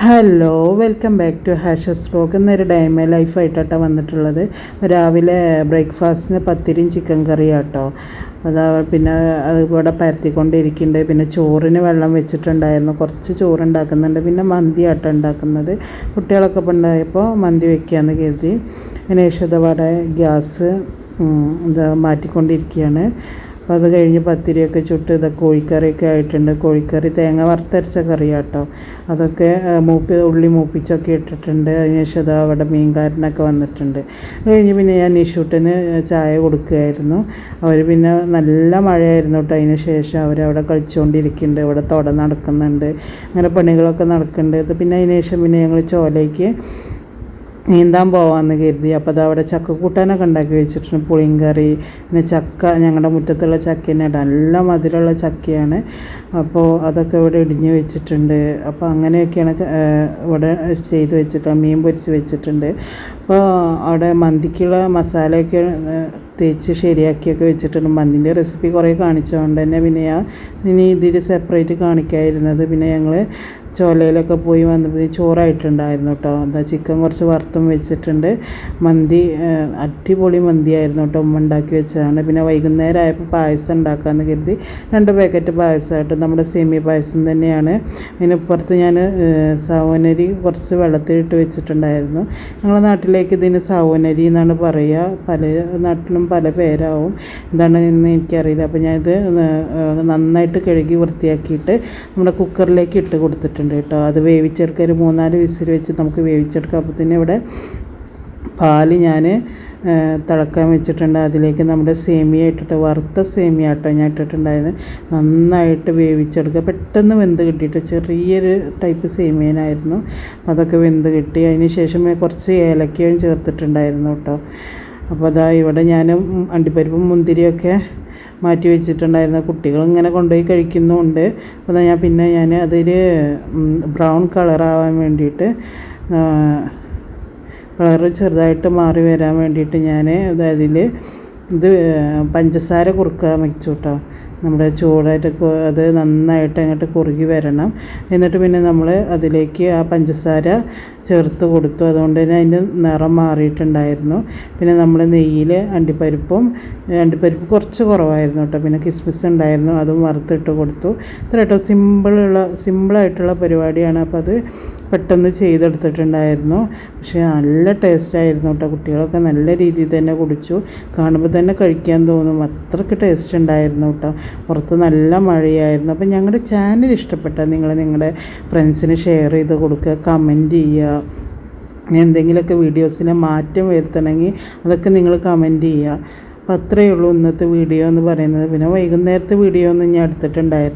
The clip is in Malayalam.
Hello welcome back to hashes block എന്നൊരു ഡൈമ ലൈഫായിട്ടാണ് വന്നിട്ടുള്ളത്. രാവിലെ ബ്രേക്ക്ഫാസ്റ്റിന് പത്തിരിയും ചിക്കൻ കറിയാട്ടോ അതാ പിന്നെ അത് ഇവിടെ പരത്തിക്കൊണ്ടിരിക്കുന്നുണ്ട്. പിന്നെ ചോറിന് വെള്ളം വെച്ചിട്ടുണ്ടായിരുന്നു. കുറച്ച് ചോറ് ഉണ്ടാക്കുന്നുണ്ട് പിന്നെ മന്തി ആട്ടം ഉണ്ടാക്കുന്നത്. കുട്ടികളൊക്കെ ഉണ്ടായപ്പോൾ മന്തി വെക്കാമെന്ന് കരുതി. പിന്നെ ശേഷം ഗ്യാസ് എന്താ മാറ്റിക്കൊണ്ടിരിക്കുകയാണ്. അപ്പോൾ അത് കഴിഞ്ഞ് പത്തിരിയൊക്കെ ചുട്ട് ഇത് കോഴിക്കറിയൊക്കെ ആയിട്ടുണ്ട്. കോഴിക്കറി തേങ്ങ വറുത്തരച്ച കറിയാട്ടോ. അതൊക്കെ മൂപ്പി ഉള്ളി മൂപ്പിച്ചൊക്കെ ഇട്ടിട്ടുണ്ട്. അതിനുശേഷം അത് അവിടെ മീൻകാരനൊക്കെ വന്നിട്ടുണ്ട്. അത് കഴിഞ്ഞ് പിന്നെ ഞാൻ നിഷൂട്ടിന് ചായ കൊടുക്കുകയായിരുന്നു. അവർ പിന്നെ നല്ല മഴയായിരുന്നു കേട്ടോ അതിന് ശേഷം അവരവിടെ കളിച്ചുകൊണ്ടിരിക്കുന്നുണ്ട് ഇവിടെ തുട നടക്കുന്നുണ്ട്. അങ്ങനെ പണികളൊക്കെ നടക്കുന്നുണ്ട്. ഇത് പിന്നെ അതിന് ശേഷം പിന്നെ ഞങ്ങൾ ചോലയ്ക്ക് നീന്താൻ പോവാമെന്ന് കരുതി. അപ്പോൾ അത് അവിടെ ചക്ക കൂട്ടാനൊക്കെ ഉണ്ടാക്കി വെച്ചിട്ടുണ്ട് പുളിങ്കറി പിന്നെ ചക്ക ഞങ്ങളുടെ മുറ്റത്തുള്ള ചക്കേനെ നല്ല മധുരമുള്ള ചക്കയാണ്. അപ്പോൾ അതൊക്കെ ഇവിടെ ഇടിഞ്ഞ് വെച്ചിട്ടുണ്ട്. അപ്പോൾ അങ്ങനെയൊക്കെയാണ് ഇവിടെ ചെയ്ത് വെച്ചിട്ടുള്ളത് മീൻ പൊരിച്ച് വെച്ചിട്ടുണ്ട്. അപ്പോൾ അവിടെ മന്തിക്കുള്ള മസാലയൊക്കെ തേച്ച് ശരിയാക്കിയൊക്കെ വെച്ചിട്ടുണ്ട്. മന്തിന്റെ റെസിപ്പി കുറേ കാണിച്ചതുകൊണ്ട് തന്നെ പിന്നെ ഞാൻ ഇനി ഇതിൽ സെപ്പറേറ്റ് കാണിക്കാതിരുന്നത്. പിന്നെ ഞങ്ങൾ ചോലയിലൊക്കെ പോയി വന്നപ്പോൾ ചോറായിട്ടുണ്ടായിരുന്നു കേട്ടോ. എന്താ ചിക്കൻ കുറച്ച് വറുത്തും വെച്ചിട്ടുണ്ട്. മന്തി അടിപൊളി മന്തിയായിരുന്നു കേട്ടോ ഉമ്മ ഉണ്ടാക്കി വെച്ചതാണ്. പിന്നെ വൈകുന്നേരം ആയപ്പോൾ പായസം ഉണ്ടാക്കാമെന്ന് കരുതി. രണ്ട് പാക്കറ്റ് പായസമായിട്ട് നമ്മുടെ സേമിയ പായസം തന്നെയാണ്. അതിനപ്പുറത്ത് ഞാൻ സവനരി കുറച്ച് വെള്ളത്തിലിട്ട് വെച്ചിട്ടുണ്ടായിരുന്നു. ഞങ്ങളുടെ നാട്ടിലേക്ക് ഇതിന് സവനരി എന്നാണ് പറയുക. പല നാട്ടിലും പല പേരാവും. എന്താണ് എന്ന് എനിക്കറിയില്ല. അപ്പോൾ ഞാനിത് നന്നായിട്ട് കഴുകി വൃത്തിയാക്കിയിട്ട് നമ്മുടെ കുക്കറിലേക്ക് ഇട്ട് കൊടുത്തിട്ടുണ്ട്. കേട്ടോ. അത് വേവിച്ചെടുക്കുക ഒരു മൂന്നാൽ വിസിൽ വെച്ച് നമുക്ക് വേവിച്ചെടുക്കാം. അപ്പോൾ തന്നെ ഇവിടെ പാൽ ഞാൻ തിളക്കാൻ വെച്ചിട്ടുണ്ട്. അതിലേക്ക് നമ്മുടെ സേമിയ ഇട്ടിട്ട് വറുത്ത സേമിയ ആട്ടോ ഞാൻ ഇട്ടിട്ടുണ്ടായത് നന്നായിട്ട് വേവിച്ചെടുക്കുക. പെട്ടെന്ന് വെന്ത് കിട്ടിയിട്ട്. ചെറിയൊരു ടൈപ്പ് സേമിയനായിരുന്നു. അതൊക്കെ വെന്ത് കിട്ടി. അതിന് ശേഷം കുറച്ച് ഏലക്കയും ചേർത്തിട്ടുണ്ടായിരുന്നു കേട്ടോ. അപ്പോൾ അതാ ഇവിടെ ഞാൻ അണ്ടിപ്പരിപ്പും മുന്തിരിയൊക്കെ മാറ്റി വെച്ചിട്ടുണ്ടായിരുന്ന കുട്ടികളിങ്ങനെ കൊണ്ടുപോയി കഴിക്കുന്നുമുണ്ട്. അപ്പോൾ ഞാൻ പിന്നെ ഞാൻ അതിൽ ബ്രൗൺ കളറാവാൻ വേണ്ടിയിട്ട് കളർ ചെറുതായിട്ട് മാറി വരാൻ വേണ്ടിയിട്ട് ഞാൻ അതിൽ ഇത് പഞ്ചസാര കുറുക്കുക വെച്ചു കേട്ടോ. നമ്മുടെ ചൂടായിട്ട് അത് നന്നായിട്ട് അങ്ങോട്ട് കുറുകി വരണം. എന്നിട്ട് പിന്നെ നമ്മൾ അതിലേക്ക് ആ പഞ്ചസാര ചേർത്ത് കൊടുത്തു. അതുകൊണ്ട് തന്നെ അതിന്റെ നിറം മാറിയിട്ടുണ്ടായിരുന്നു. പിന്നെ നമ്മൾ നെയ്യിൽ അണ്ടിപ്പരിപ്പും അണ്ടിപ്പരിപ്പ് കുറച്ച് കുറവായിരുന്നു കേട്ടോ. പിന്നെ കിസ്മിസ് ഉണ്ടായിരുന്നു അതും വറുത്തിട്ട് കൊടുത്തു. ഇത്ര കേട്ടോ. സിമ്പിളുള്ള സിമ്പിളായിട്ടുള്ള പരിപാടിയാണ്. അപ്പോൾ അത് പെട്ടെന്ന് ചെയ്തെടുത്തിട്ടുണ്ടായിരുന്നു. പക്ഷേ നല്ല ടേസ്റ്റായിരുന്നു കേട്ടോ. കുട്ടികളൊക്കെ നല്ല രീതിയിൽ തന്നെ കുടിച്ചു. കാണുമ്പോൾ തന്നെ കഴിക്കാൻ തോന്നും. അത്രയ്ക്ക് ടേസ്റ്റ് ഉണ്ടായിരുന്നു കേട്ടോ. പുറത്ത് നല്ല മഴയായിരുന്നു. അപ്പോൾ ഞങ്ങളുടെ ചാനൽ ഇഷ്ടപ്പെട്ടാൽ നിങ്ങൾ നിങ്ങളുടെ ഫ്രണ്ട്സിന് ഷെയർ ചെയ്ത് കൊടുക്കുക കമന്റ് ചെയ്യുക. എന്തെങ്കിലുമൊക്കെ വീഡിയോസിനെ മാറ്റം വരുത്തണമെങ്കിൽ അതൊക്കെ നിങ്ങൾ കമന്റ് ചെയ്യുക. അപ്പോൾ അത്രയേ ഉള്ളൂ ഇന്നത്തെ വീഡിയോ എന്ന് പറയുന്നത്. പിന്നെ വൈകുന്നേരത്തെ വീഡിയോ ഒന്നും ഞാൻ എടുത്തിട്ടുണ്ടായിരുന്നു